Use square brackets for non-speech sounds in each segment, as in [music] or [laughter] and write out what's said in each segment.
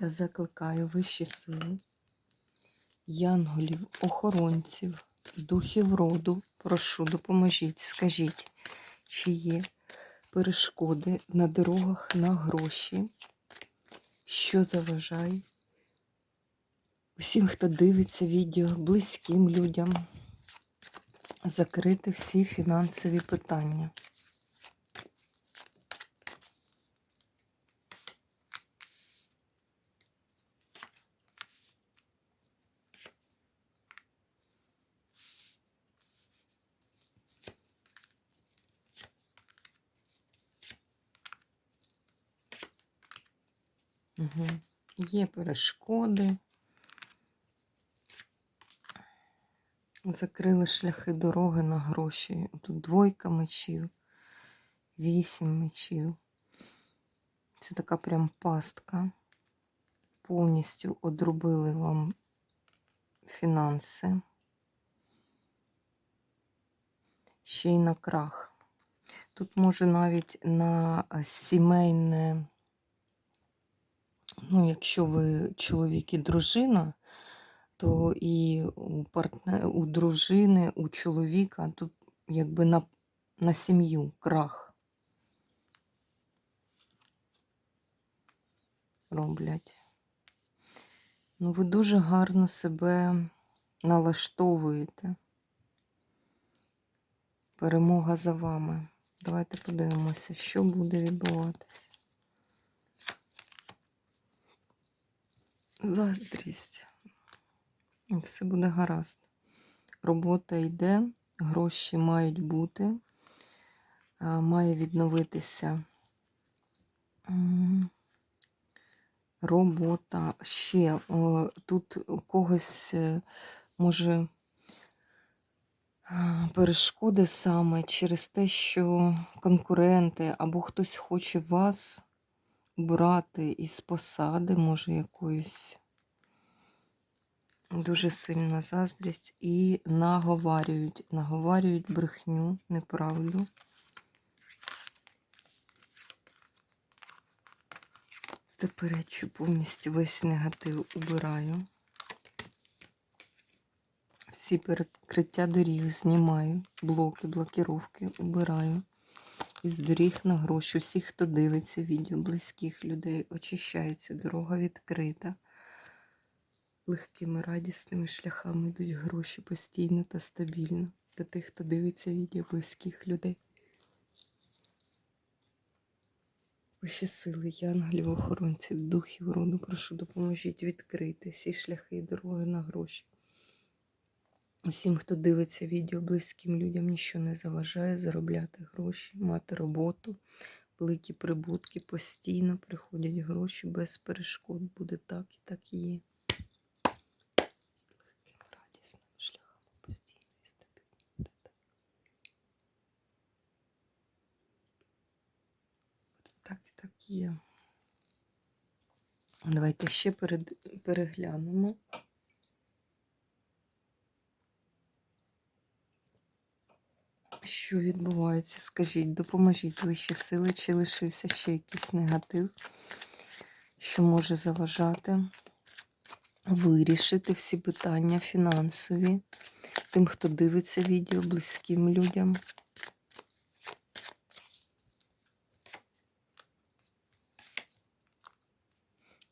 Та закликаю вищі сили, янголів, охоронців, духів роду, прошу, допоможіть, скажіть, чи є перешкоди на дорогах на гроші, що заважає усім, хто дивиться відео, близьким людям, закрити всі фінансові питання. Угу. Є перешкоди. Закрили шляхи дороги на гроші. Тут двойка мечів, вісім мечів. Це така прям пастка. Повністю одрубили вам фінанси. Ще й на крах. Тут може навіть на сімейне ну, якщо ви чоловік і дружина, то і у партнер, у дружини, у чоловіка тут якби на, на сім'ю крах роблять. Ну, ви дуже гарно себе налаштовуєте. Перемога за вами. Давайте подивимося, що буде відбуватися. Заздрість. Все буде гаразд. Робота йде, гроші мають бути, має відновитися робота. Ще тут у когось е, може перешкоди саме через те, що конкуренти або хтось хоче вас брати із посади, може, якоїсь дуже сильна заздрість, і наговарюють, наговарюють брехню, неправду. Заперечу повністю весь негатив убираю. Всі перекриття доріг знімаю, блоки, блокіровки убираю із доріг на гроші. Усіх, хто дивиться відео, близьких людей, очищається, дорога відкрита. Легкими, радісними шляхами йдуть гроші постійно та стабільно. До тих, хто дивиться відео близьких людей. Ваші сили, янголів, охоронців, духів роду, прошу, допоможіть відкрити всі шляхи і дороги на гроші. Усім, хто дивиться відео, близьким людям нічого не заважає заробляти гроші, мати роботу, великі прибутки, постійно приходять гроші без перешкод. Буде так і так і є. Легким радісним шляхом постійно і стабільно. Так і так є. Давайте ще переглянемо. Що відбувається? Скажіть, допоможіть вищі сили, чи лишився ще якийсь негатив, що може заважати вирішити всі питання фінансові, тим, хто дивиться відео близьким людям.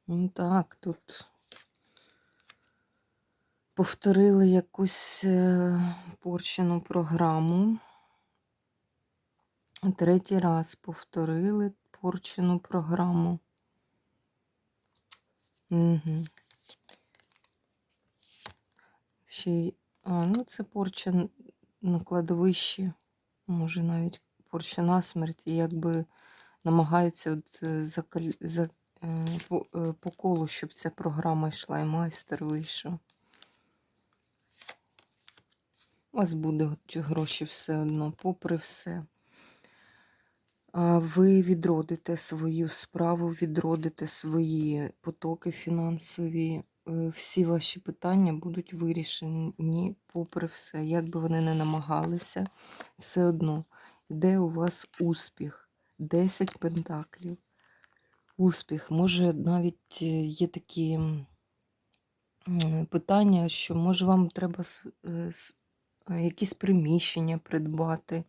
Ну так, тут повторили якусь е, порчену програму. Третій раз повторили порчену програму. Угу. Ще й, а, ну це порча на кладовищі, може навіть порча на смерть, і якби намагаються от е, закаль... за... е, по, е, по колу, щоб ця програма йшла і майстер вийшов. У вас будуть гроші все одно, попри все. Ви відродите свою справу, відродите свої потоки фінансові. Е, Всі ваші питання будуть вирішені попри все. Як би вони не намагалися, все одно йде у вас успіх. 10 пентаклів. Успіх. Може, навіть е, є такі м, питання, що може вам треба е, е, якісь приміщення придбати,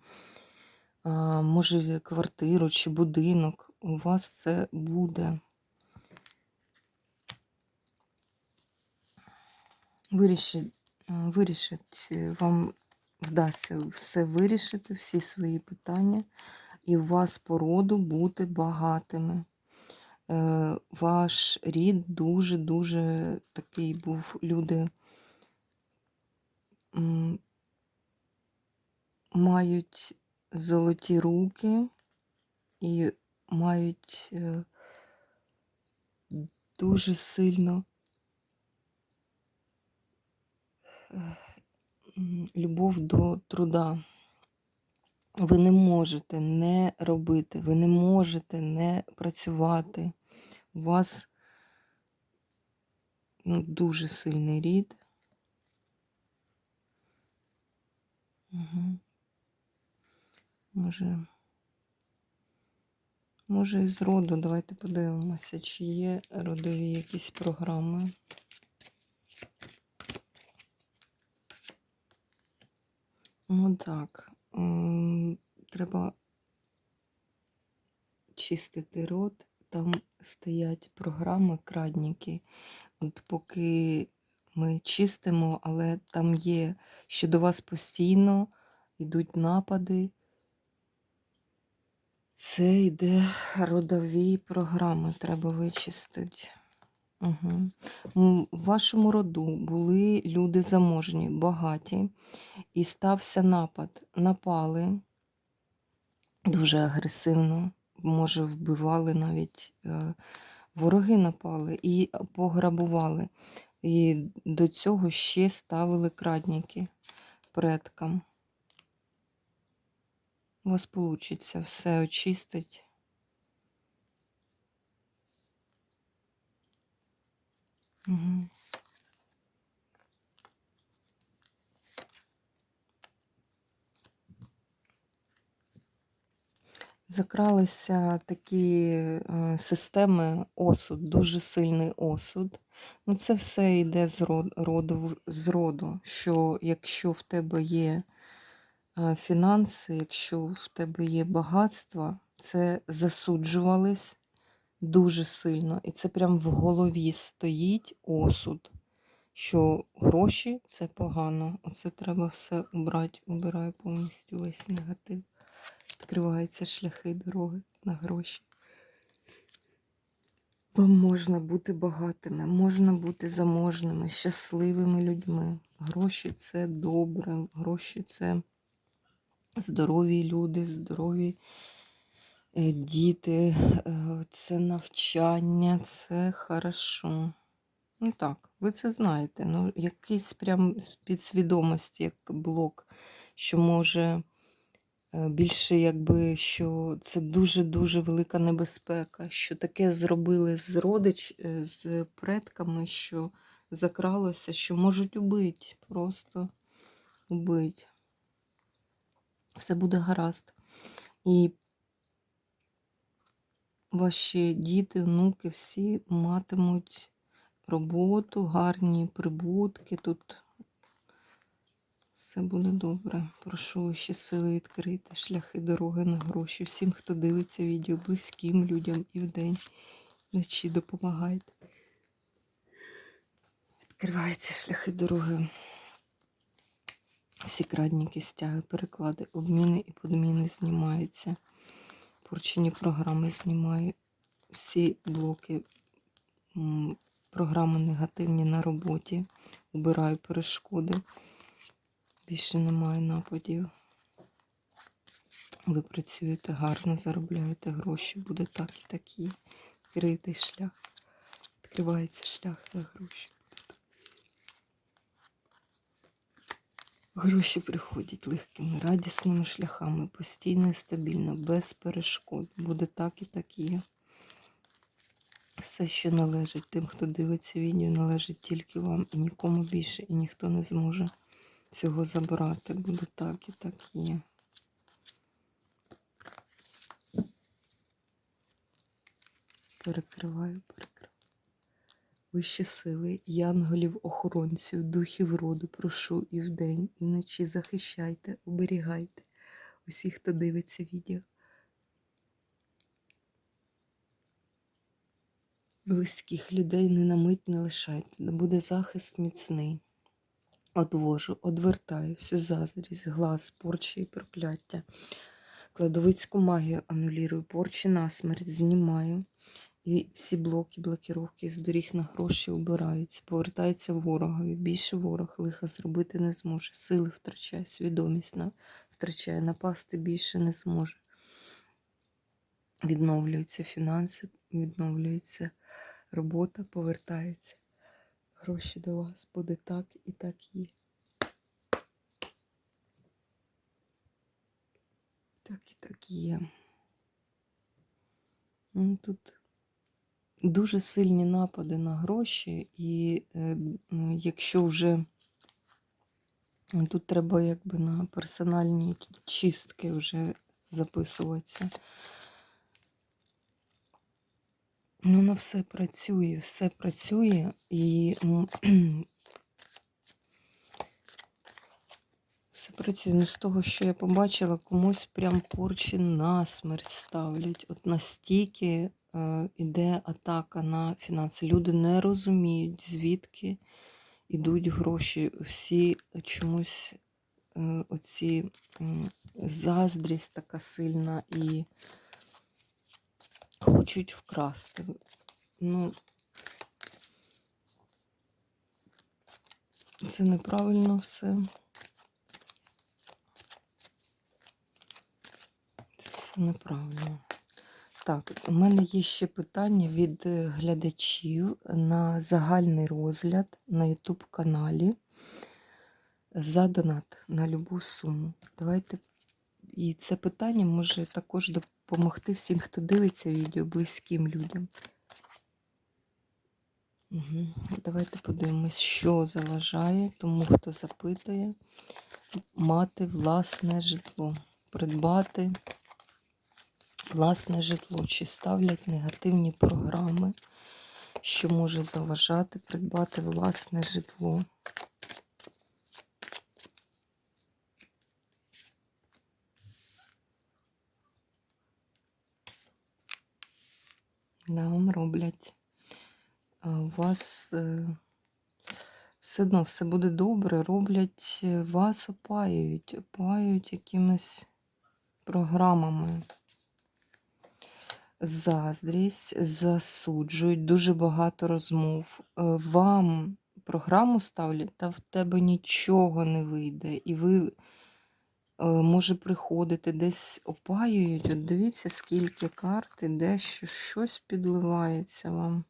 може квартиру чи будинок. У вас це буде. Вирішить, вирішить, е, вам вдасться все вирішити, всі свої питання, і у вас по роду бути багатими. Е, Ваш рід дуже-дуже такий був люди. Мають золоті руки і мають е, дуже сильно е, любов до труда. Ви не можете не робити, ви не можете не працювати. У вас ну, дуже сильний рід. Угу. Може, може, із роду. Давайте подивимося, чи є родові якісь програми. Ну так. Треба чистити рот. Там стоять програми, крадніки. От поки ми чистимо, але там є, що до вас постійно йдуть напади. Це йде родові програми, треба вичистити. Угу. У вашому роду були люди заможні, багаті, і стався напад. Напали дуже агресивно, може, вбивали навіть е, вороги напали і пограбували. І до цього ще ставили крадніки предкам. У вас вийде все очистить. Закралися такі е, системи осуд, дуже сильний осуд. Ну, це все йде з роду, з роду, що якщо в тебе є фінанси, якщо в тебе є багатство, це засуджувались дуже сильно. І це прям в голові стоїть осуд, що гроші це погано. Оце треба все убрати. Убираю повністю весь негатив. Відкриваються шляхи дороги на гроші. Бо можна бути багатими, можна бути заможними, щасливими людьми. Гроші це добре, гроші це здорові люди, здорові е, діти, е, це навчання, це хорошо. Ну так, ви це знаєте. Ну, якийсь прям підсвідомості, як блок, що може е, більше, якби що це дуже-дуже велика небезпека, що таке зробили з родич, з предками, що закралося, що можуть убити, просто убити. Все буде гаразд. І ваші діти, внуки всі матимуть роботу, гарні прибутки тут. Все буде добре. Прошу ваші сили відкрити, шляхи дороги на гроші. Всім, хто дивиться відео, близьким людям і вдень, вночі допомагайте. Відкриваються шляхи дороги. Всі крадніки, стяги, переклади, обміни і подміни знімаються. Порчені програми знімаю. Всі блоки, програми негативні на роботі. Убираю перешкоди. Більше немає нападів. Ви працюєте гарно, заробляєте гроші, буде так і такі. відкритий шлях. Відкривається шлях на гроші. Гроші приходять легкими, радісними шляхами, постійно і стабільно, без перешкод. Буде так і так є. Все, що належить тим, хто дивиться відео, належить тільки вам і нікому більше, і ніхто не зможе цього забрати. Буде так і так є. Перекриваю, перекриваю. Вищі сили, янголів, охоронців, духів роду, прошу і вдень, і вночі захищайте, оберігайте усіх, хто дивиться відео. Близьких людей не на мить не лишайте, буде захист міцний. Одвожу, одвертаю всю заздрість, глаз, порчі і прокляття. Кладовицьку магію анулірую, порчі насмерть знімаю. І всі блоки, блокіровки з доріг на гроші убираються, повертаються ворогові. Більше ворог лиха зробити не зможе. Сили втрачає, свідомість втрачає, напасти більше не зможе. Відновлюються фінанси, відновлюється робота, повертається. Гроші до вас буде так і так є. Так і так є. Ну, Тут дуже сильні напади на гроші, і е, якщо вже тут треба якби на персональні чистки вже записуватися. Ну, на все працює, все працює, і [clears throat] все працює. Ну, з того, що я побачила, комусь прям порчі насмерть ставлять. От настільки іде атака на фінанси. Люди не розуміють, звідки йдуть гроші. Всі чомусь е, оці заздрість така сильна і хочуть вкрасти. Ну, це неправильно все. Це все неправильно. Так, у мене є ще питання від е, глядачів на загальний розгляд на YouTube каналі за донат на любу суму. Давайте. І це питання може також допомогти всім, хто дивиться відео, близьким людям. Угу. Давайте подивимось, що заважає тому, хто запитує, мати власне житло, придбати власне житло, чи ставлять негативні програми, що може заважати придбати власне житло. Вам роблять. У вас е, все одно все буде добре, роблять, е, вас опаюють, опаюють якимись програмами. Заздрість, засуджують, дуже багато розмов. Е, Вам програму ставлять, та в тебе нічого не вийде. І ви, е, може, приходити, десь опаюють. От дивіться, скільки карт, іде, що щось підливається вам.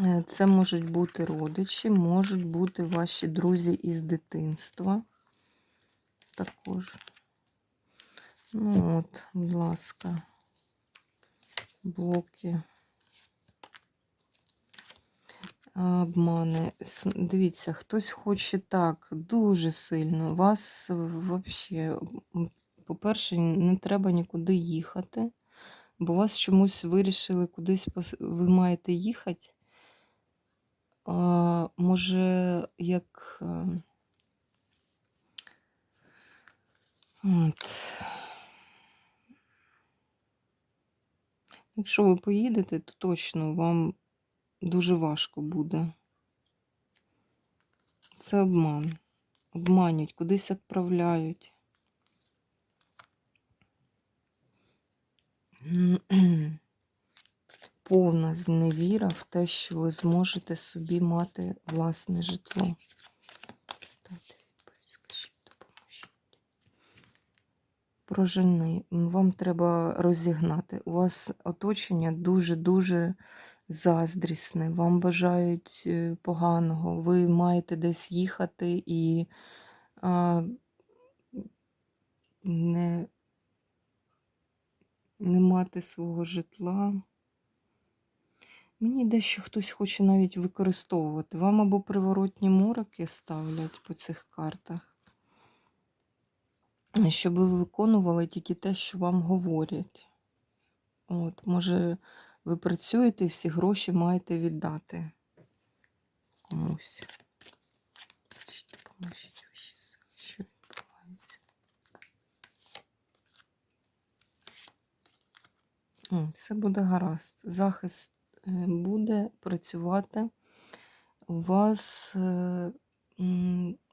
Е, Це можуть бути родичі, можуть бути ваші друзі із дитинства. Також. Ну от, будь ласка, блоки. Обмани. Дивіться, хтось хоче так дуже сильно. Вас взагалі, по-перше, не треба нікуди їхати, бо вас чомусь вирішили кудись ви маєте їхати. А, може, як. От. Якщо ви поїдете, то точно вам дуже важко буде. Це обман. Обманюють, кудись відправляють. Повна зневіра в те, що ви зможете собі мати власне житло. Прожени. Вам треба розігнати. У вас оточення дуже-дуже заздрісне. Вам бажають е, поганого. Ви маєте десь їхати і а, не, не мати свого житла. Мені йде, що хтось хоче навіть використовувати. Вам або приворотні мороки ставлять по цих картах, щоб ви виконували тільки те, що вам говорять. От, може, ви працюєте і всі гроші маєте віддати комусь. Все буде гаразд. Захист е, буде працювати. У вас е,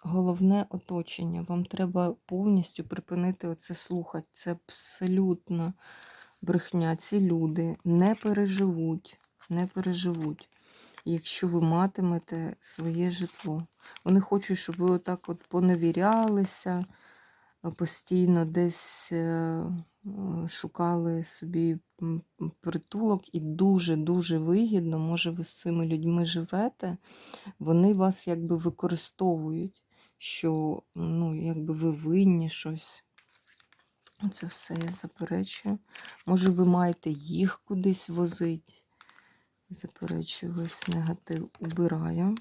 головне оточення. Вам треба повністю припинити оце слухати. Це абсолютно брехня. Ці люди не переживуть, не переживуть, якщо ви матимете своє житло. Вони хочуть, щоб ви отак от поневірялися, постійно десь е, е, шукали собі притулок, і дуже-дуже вигідно, може, ви з цими людьми живете, вони вас якби використовують, що ну, якби ви винні щось. Це все я заперечую. Може, ви маєте їх кудись возити. Заперечую весь негатив, убираю.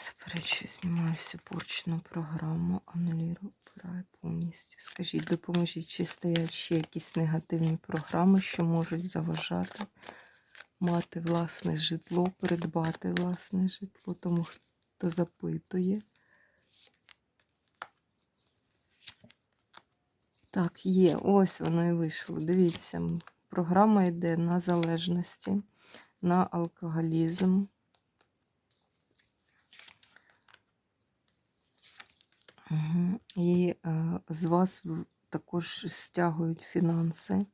Заперечую, знімаю всю порчну програму, анулірую, убираю повністю. Скажіть, допоможіть, чи стоять ще якісь негативні програми, що можуть заважати мати власне житло, придбати власне житло, тому хто запитує. Так, є, ось воно і вийшло. Дивіться, програма йде на залежності, на алкоголізм. І е, з вас також стягують фінанси,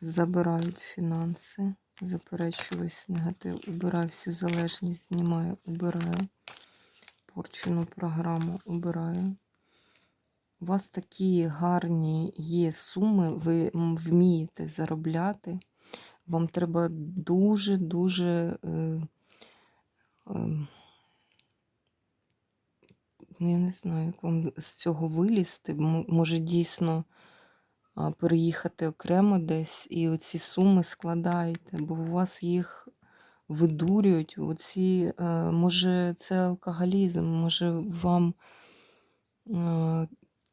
забирають фінанси, заперечую весь негатив, убираю всю залежність, знімаю, убираю. Порчену програму убираю. У вас такі гарні є суми, ви вмієте заробляти. Вам треба дуже-дуже. Е, е, я не знаю, як вам з цього вилізти. Може, дійсно переїхати окремо десь і оці суми складаєте, бо у вас їх видурюють. Оці, е, може, це алкоголізм, може, вам е,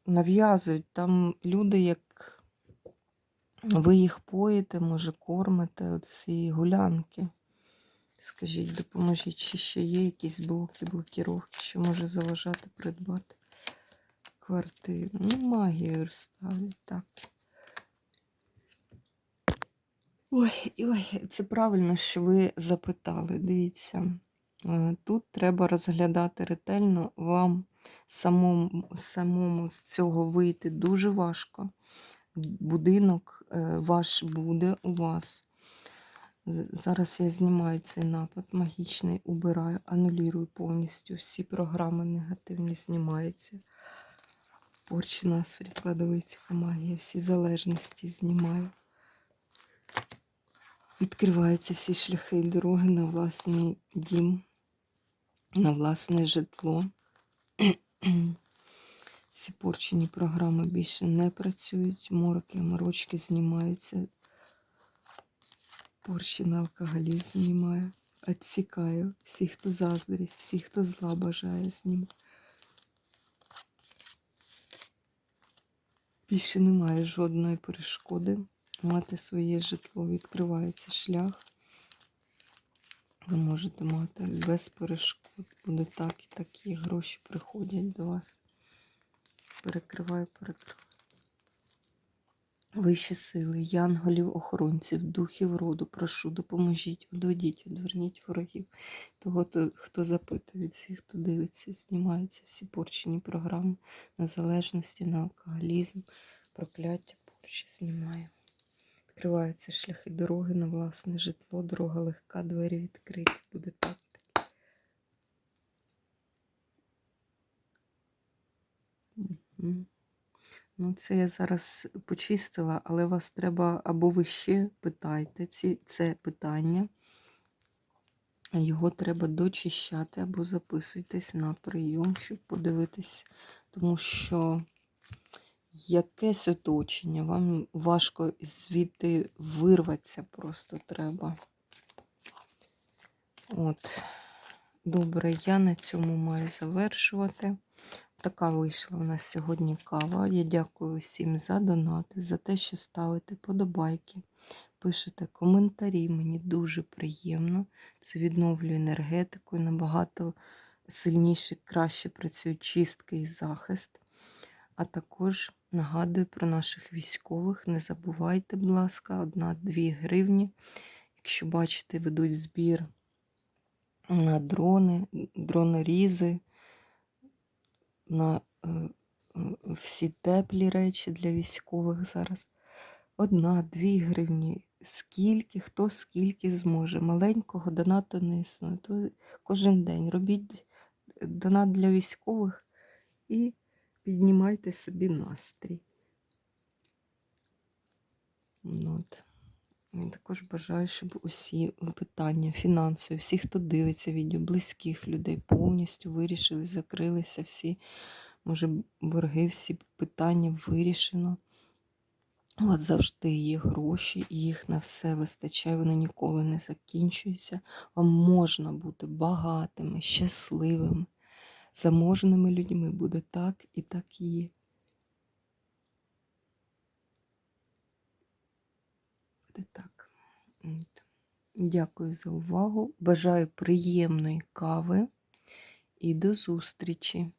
нав'язують. Там люди, як ви їх поїте, може, кормите оці гулянки. Скажіть, допоможіть, чи ще є якісь блоки, блокіровки, що може заважати придбати квартиру. Ну, магію ставлять, так. Ой, ой, це правильно, що ви запитали. Дивіться, е, тут треба розглядати ретельно. Вам самому, самому з цього вийти дуже важко. Будинок е, ваш буде у вас. Зараз я знімаю цей напад магічний, убираю, анулюю повністю. Всі програми негативні знімаються. Порчена світлодовиця магія, всі залежності знімаю. Відкриваються всі шляхи і дороги на власний дім, на власне житло. [clears throat] Всі порчені програми більше не працюють, мороки, морочки знімаються. Порчений алкоголізм знімаю. Відсікаю всіх, хто заздрить, всіх, хто зла бажає знімаю. Більше немає жодної перешкоди мати своє житло. Відкривається шлях. Ви можете мати без перешкод. Буде так і такі гроші приходять до вас. Перекриваю, перекриваю. Вищі сили, янголів, охоронців, духів роду, прошу, допоможіть, одведіть, одверніть ворогів. Того, хто- запитує, всіх, хто дивиться, знімаються всі порчені програми на залежності, на алкоголізм, прокляття, порчі знімаю. Відкриваються шляхи дороги на власне житло, дорога легка, двері відкриті. Буде так. Ну, це я зараз почистила, але вас треба або ви ще питайте ці, це питання. Його треба дочищати або записуйтесь на прийом, щоб подивитись, тому що якесь оточення, вам важко звідти вирватися просто треба. От. Добре, я на цьому маю завершувати. Така вийшла у нас сьогодні кава. Я дякую всім за донати, за те, що ставите подобайки, пишете коментарі. Мені дуже приємно. Це відновлює енергетику і набагато сильніше, краще працюють чистки і захист. А також нагадую про наших військових. Не забувайте, будь ласка, одна-дві гривні. Якщо бачите, ведуть збір на дрони, дронорізи, на е, всі теплі речі для військових зараз. Одна-дві гривні. Скільки, хто скільки зможе. Маленького донату не існує. То кожен день робіть донат для військових і піднімайте собі настрій. От. Я також бажаю, щоб усі питання фінансові, всі, хто дивиться відео, близьких людей повністю вирішили, закрилися всі, може, борги, всі питання вирішено. У вас завжди є гроші, їх на все вистачає, вони ніколи не закінчуються. Вам можна бути багатими, щасливими, заможними людьми. Буде так і так є. Буде так. Дякую за увагу. Бажаю приємної кави і до зустрічі!